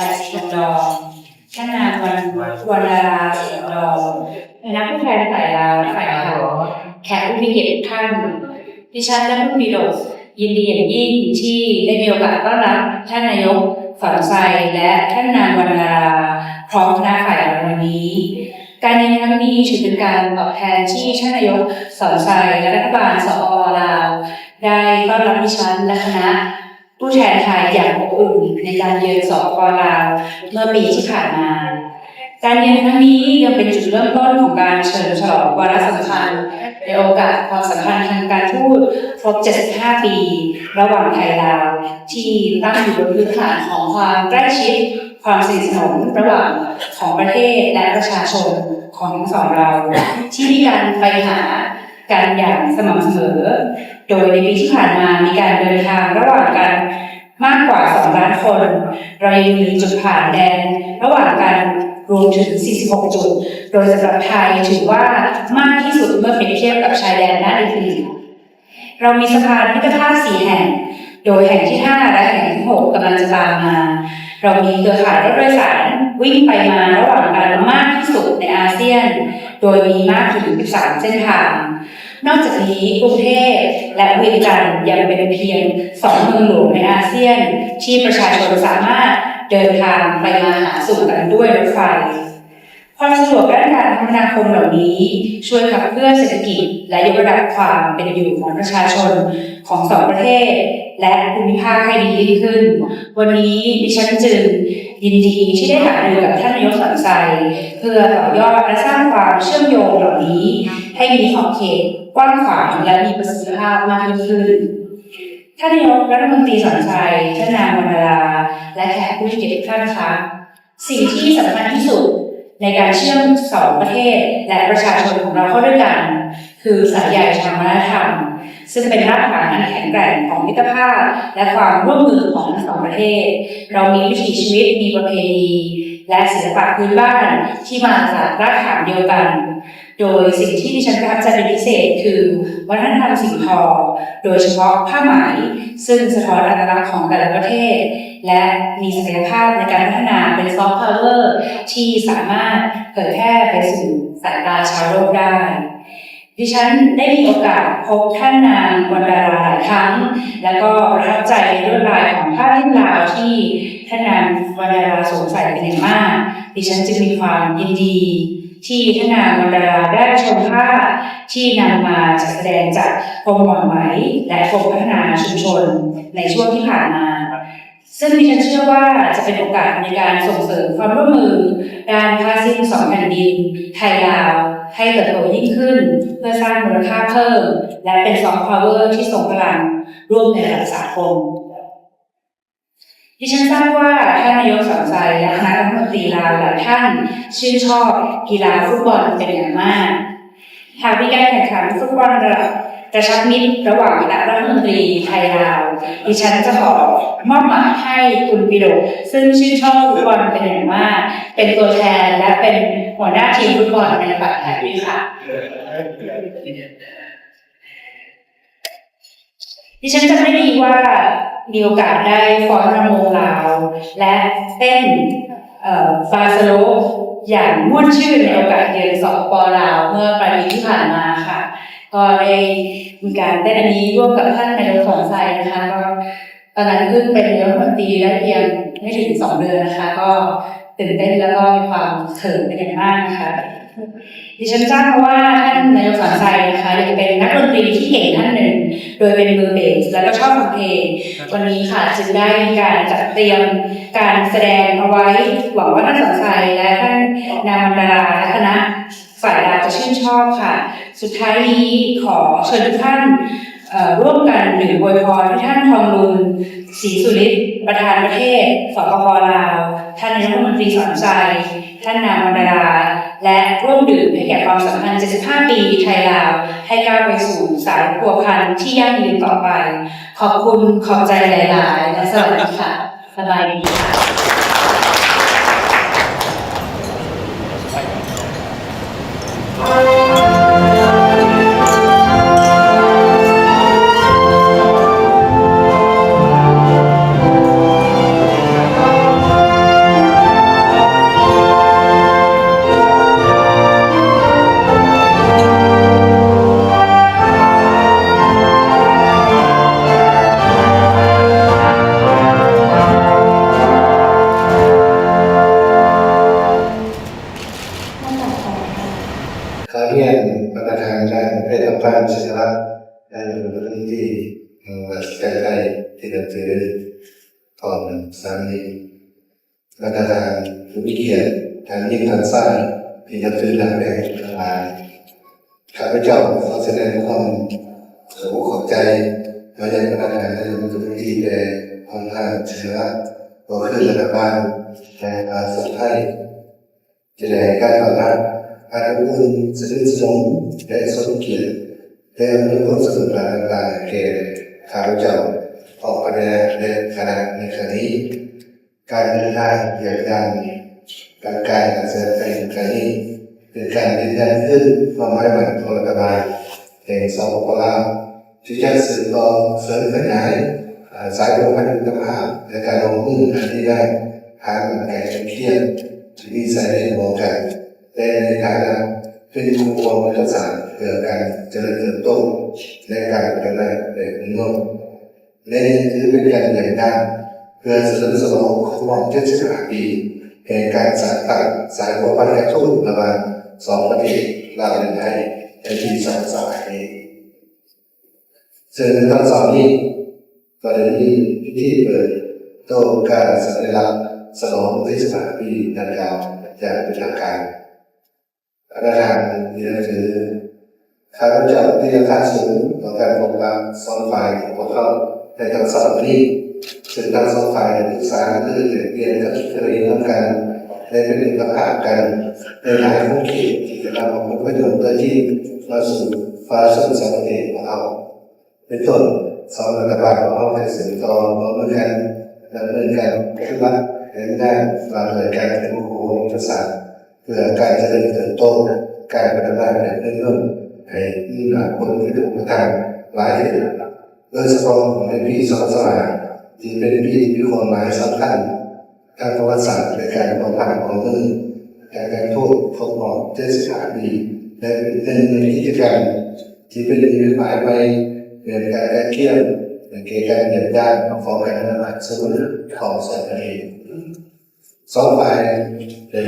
ชัยชมดองชนานวันวันลาเอดองนักผู้แทนฝ่ายลาฝ่ายขแขกผู้มีเกียรติทุกท่าน ดิฉันและผู้มีโดสยินดีอย่างยิ่งที่ได้มีโอกาสต้อนรับท่านนายกสอนใจและท่านนางวรรณาพร้อมคณะฝ่ายลาวันนี้ การในครั้งนี้ถือเป็นการตอบแทนที่ท่านนายกสอนใจและรัฐบาลสอลาวได้ต้อนรับดิฉันและคณะ ผู้แทนไทยอย่างอบอุ่นในการเยือนสปปลาวเมื่อปีที่ผ่านมา การเยือนครั้งนี้ยังเป็นจุดเริ่มต้นของการเฉลิมฉลองวาระสำคัญในโอกาสความสัมพันธ์ทางการทูตครบ 75 ปี ระหว่างไทยลาว ที่ตั้งอยู่บนพื้นฐานของความใกล้ชิด ความสนิทสนมระหว่างของประเทศและประชาชนของทั้งสองเรา ที่มีการไปหา กันอย่างสม่ำเสมอ โดยในปีที่ผ่านมามีการเดินทางระหว่างกันมากกว่า 2 ล้านคน เรายังมีจุดผ่านแดน ระหว่างกันรวมถึง 46 จุด โดยสำหรับไทยถือว่ามากที่สุดเมื่อเปรียบเทียบกับชายแดนด้านอื่นๆเรามีสะพานมิตรภาพสี่แห่ง โดยแห่งที่ 5 และแห่งที่ 6กำลังจะตามมา เรามีเครือข่ายรถโดยสารวิ่งไปมาระหว่างกันมากที่สุดในอาเซียน โดยมีมากถึง13เส้นทาง นอกจากนี้กรุงเทพและเวียงจันทร์ยังเป็นเพียงสองเมืองหลวงในอาเซียน ที่ประชาชนสามารถเดินทางไปมาหาสู่กันด้วยรถไฟ ความสะดวกด้านการคมนาคมเหล่านี้ ช่วยขับเคลื่อนเศรษฐกิจ และยกระดับความเป็นอยู่ของประชาชนของสองประเทศ และภูมิภาคให้ดียิ่งขึ้น วันนี้ดิฉันจึงยินดีที่ได้หารือกับท่านนายกสันไซเพื่อต่อยอดและสร้างความเชื่อมโยงเหล่านี้ ให้มีขอบเขตกว้างขวางและมีประสิทธิภาพมากยิ่งขึ้นท่านนายกรัฐมนตรีสอนชัยท่านนางวรรณราและแขกผู้เกียรติทุกท่านคะสิ่งที่สำคัญที่สุด ในการเชื่อมสองประเทศและประชาชนของเราเข้าด้วยกัน คือสายใยทางวัฒนธรรม ซึ่งเป็นรากฐานอันแข็งแกร่งของมิตรภาพ และความร่วมมือของทั้งสองประเทศ เรามีวิถีชีวิตมีประเพณี และศิลปะพื้นบ้านที่มาจากรากฐานเดียวกัน โดยสิ่งที่ดิฉันประทับใจเป็นพิเศษคือวัฒนธรรมสิ่งทอ โดยเฉพาะผ้าไหม ซึ่งสะท้อนอัตลักษณ์ของแต่ละประเทศ และมีศักยภาพในการพัฒนาเป็นซอฟต์พาวเวอร์ที่สามารถเผยแพร่ไปสู่สายตาชาวโลกได้ดิฉันได้มีโอกาสพบท่านนางวรรณราหลายครั้ง แล้วก็ประทับใจในลวดลายของผ้าที่ลาวที่ท่านนางวรรณราสวมใส่เป็นอย่างมาก ดิฉันจึงมีความยินดี ที่ท่านางวรราได้ชมภาพที่นำมาจัดแสดงจากกรมหม่อนไหมและกรมพัฒนาชุมชนในช่วงที่ผ่านมา ซึ่งดิฉันเชื่อว่าจะเป็นโอกาสในการส่งเสริมความร่วมมือด้านภาษีสองแผ่นดิน ไทยลาวให้เติบโตยิ่งขึ้น เพื่อสร้างมูลค่าเพิ่ม และเป็นซอฟต์พาวเวอร์ที่ทรงพลังร่วมในระดับสากล ดิฉันทราบว่าท่านนายกสนใจและคณะรัฐมนตรีลาวหลายท่านชื่นชอบกีฬาฟุตบอลเป็นอย่างมากหากมีการแข่งขันฟุตบอลระดับกระชับมิตรระหว่างคณะรัฐมนตรีไทยลาว ดิฉันจะขอมอบหมายให้คุณปิโดซึ่งชื่นชอบฟุตบอลเป็นอย่างมาก เป็นตัวแทนและเป็นหัวหน้าทีมฟุตบอลในประเทศนี้ค่ะ ดิฉันจำได้ดีว่ามีโอกาสได้ฟ้อนรำวงลาว และเต้นเอ่อบาสโลอย่างม่วนชื่นในโอกาสเยือนสปปลาวเมื่อปลายปีที่ผ่านมาค่ะ ก็ได้มีการเต้นอันนี้ร่วมกับท่านนายกสอนชัยนะคะก็ตอนนั้นเพิ่งเป็นนายกรัฐมนตรีได้เพียงไม่ถึงสองเดือนนะคะ ก็ตื่นเต้นแล้วก็มีความเขินเป็นอย่างมากนะคะ ดิฉันทราบมาว่าท่านนายกสอนชัยนะคะยังเป็นนักดนตรีที่เก่งท่านหนึ่ง โดยเป็นมือเบสแล้วก็ชอบฟังเพลงวันนี้ค่ะจึงได้มีการจัดเตรียมการแสดงเอาไว้หวังว่าท่านสอนชัยและท่านนางดาราและคณะฝ่ายดาวจะชื่นชอบค่ะ สุดท้ายนี้ขอเชิญทุกท่านเอ่อร่วมกันหรืออวยพรให้ท่านทองลุนศรีสุริศประธานประเทศสปปลาว ท่านนายกรัฐมนตรีสอนชัยท่านนางวรรณรา และร่วมดื่มให้แก่ความสัมพันธ์ 75 ปีไทยลาว ให้ก้าวไปสู่สายพัวพันที่ยั่งยืนต่อไป ขอบคุณขอบใจหลาย ๆ และสวัสดีค่ะ สบายดีค่ะเข ทองสามีประธานผู้มีเกียรติทางยิ่งทางสร้างที่จะถือหลังแดงทางลายข้าพเจ้าขอแสดงความขอบขอบใจมายังประธานในพื้นที่แด่ห้องท่านเชื้อตัวขึ้นระดับบ้านในอาสาไทยจะได้การต้อนรับการอบอุ่นสนิทสนมและสมเกียรติและมีความสนุกสนานต่างๆแก่ข้าพเจ้า ออกไปในคณะในครั้งนี้การเดินทางอย่างยังการการแสดงในครั้งนี้เป็นการยืนยันขึ้นความหมายมันของรัฐบาลแห่งสปปลาวที่จะสืบต่อเสริมขยายสายโยพันธภาพและการลงมืออันที่ได้ทางการเขียนที่ใส่ในวงการแต่ในฐานะเป็นผู้วงการศาสตร์เพื่อการเจริญเติบโตในการพัฒนาในพื้นโลก และถือเป็นการใหญ่ด้านเพื่อเสริมสมองของมองเจ็ดสิบห้าปีแห่งการสานต่างสายหัวพันธ์ทูตระหว่างสองประเทศลาวและไทยในปีสองสมัยนี้ซึ่งในตอนสองนี้ก็ได้มีพิธีเปิดโต๊ะการสัญลักษณ์สนองที่สถานปีดังกล่าวอย่างเป็นทางการอาจารย์นี่ก็คือข้าพเจ้าที่จะกาสูงต่อการปกครองสองฝ่ายของพวกเขา ในทางสองนี้ซึ่งทั้งสองฝ่ายศึกษาคือเรียนกับคิดเรีร่วมกันได้เป็นเอกภาพกันในหลายของเขตที่จะทำของผลประโยชน์เพื่อที่มาสู่ฟ้าสุขสันติของเราเป็นต้นสองรัฐบาลของเราได้สืบต่อมาเหมือนกันดำเนินการขึ้นมาเห็นได้มาเลยการเป็นครูภาษาเพื่อการเจริญเติบโตการพัฒนาในเรื่องให้มีหลายคนที่ถูกประทางหลายเหตุ โดยเฉพาะในปีสองสมัยที่เป็นปีที่มีความหมายสำคัญทางประวัติศาสตร์ในการมองผ่านของมือการการโทูตครบรอเจ็ดสิบห้าปีและเป็นนึ่งในกิกรรที่เป็นมีหมายไว้เป็นการแก้เกี่ยวในการเดินด้านของการพัฒนาสมุนของสองประเทศสองฝ่ายได้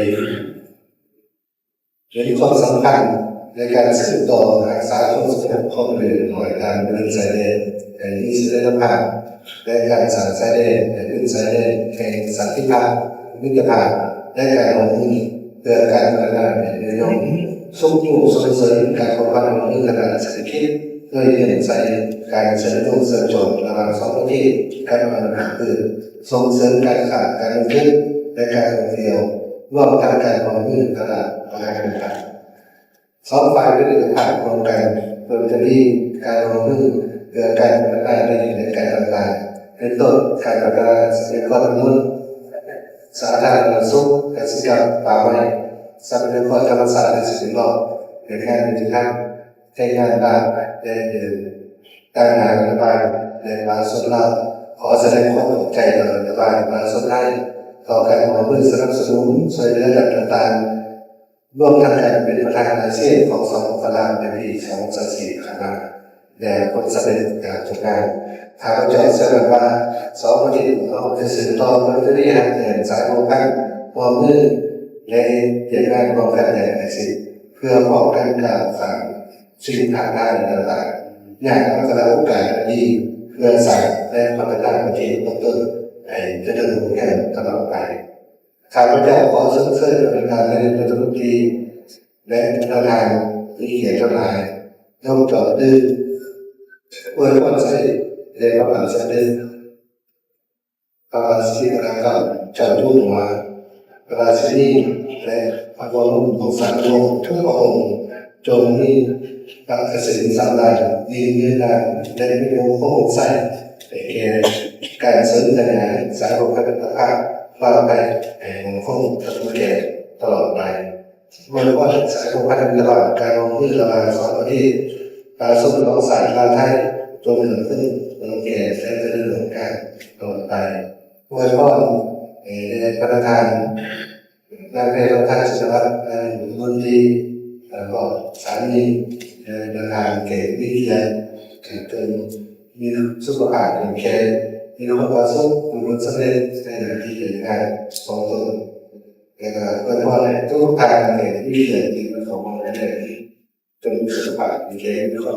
เห็นความสำคัญ ในการสืบต่อรักษาความสงบของเรือหน่วยทางเดินสายแดนแห่งอิสราเอลภาพและการสานสายแดนแห่งดินสายแดนแห่งสันติภาพมิตรภาพและการลงมือเพื่อการพัฒนาในเรื่องส่งอยู่ส่งเสริมการพัฒนาในระดับเศรษฐกิจเพื่อเห็นใจการเสริมตัวเสริมจนระหว่างสองประเทศการพัฒนาคือส่งเสริมการค้าการลงทุนและการท่องเที่ยวร่วมทางการมองมือตลาดประการต่างๆสองฝ่ายก็ได้ผ่านโครงการเพื่อจะมีการลงมือเพื่อการพัฒนาในในการต่างๆเป็นต้นการพัฒนาทรัพยากรมนุษย์สาธารณสุขกสิกรรมป่าไม้ทรัพยากรธรรมศาสตร์และสิ่งแวดล้อมในการดิจิทัลใช้งานบ้านได้เดินการงงานรัฐบาลในมาสุดเราขอแสดงความขอบใจต่อรัฐบาลมาสุดท้ายต่อการมอบมือสนับสนุนช่วยเหลือต่างๆ ร่วมทั้งการเป็นประธานอาเซียนของสองฝรั่งในปี2024ข้างหน้าและผลสำเร็จการทำงานข้าพเจ้าเชื่อว่าสองประเทศของเราจะสืบต่อมาเรื่อยๆในสายโลกันความมือและเกี่ยวกับป้องกันยาเสพติดเพื่อป้องกันการสั่งสิ่งทางด้านต่างๆอย่างพัฒนาโอกาสดีเพื่อสั่งและพัฒนาประเทศต้นๆให้เจะเดินแก่ตลอดไป ข้าพเจ้าขอเสริมเสริมเป็นการในรัฐมนตรีและประธานที่เขียนจดหมายยกต่อดื้ออวยพรใส่และพระบาทสมเด็จพระบาทสมเด็จพระเจ้าเจ้าอยู่หัวราชินีและพระบรมของสารวงศ์ทุกพระองค์จงมีพระเกษมสำราญดีเยืนนานและมีองค์พระองค์ใส่แต่แก่การเสริมขยายสายของพระพุทธภาพ ว่าไปแห่งองค์พระองค์ตตลอดไปเมื่อว่าสายของพระพุทธภาพการลงมือระหว่าสองประเทศการสมรองสายลาไทยจงเกิดขึ้นตลอดแก่และเจริญหลงการตลอดไปเมื่อว่าเอ่อประธานนางเพลท่านชิวัตรนางบุญดีแล้วก็สามีเดินทางเก่งวิทยาเกิดเป็นมีสุขภาพแข็งแรง มีความประสบผลสำเร็จในหน้าที่การงานของตนแล้วก็เพื่อว่าทุกทางเก่งวิทยาที่มันของมันได้จนมีสภาพมีเกณฑ์มีควา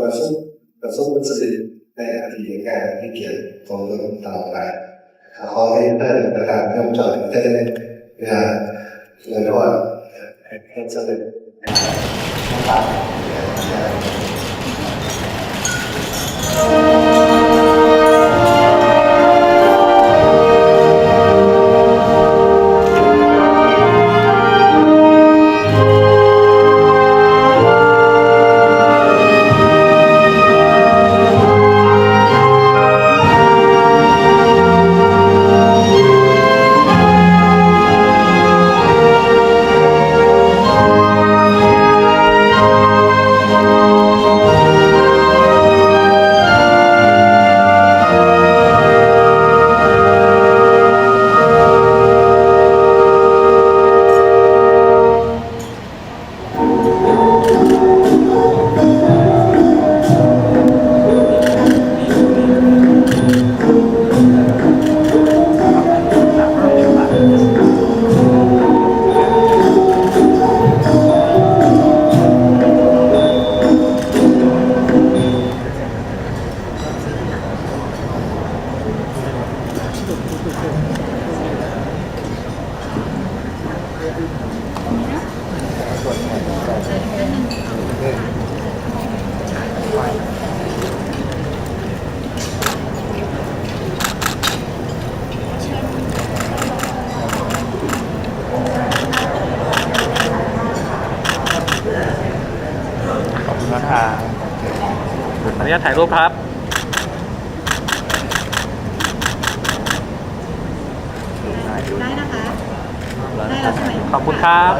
มประสบประสบผลสำเร็จในอดีตการที่เกี่ยวกับตัวต่อไปขอให้ท่านประธานย่อมจอดได้เวลายร็จนะครับคุณนะครับขออนุญาตถ่ายรูปครับ ได้นะคะ ขอบคุณครับ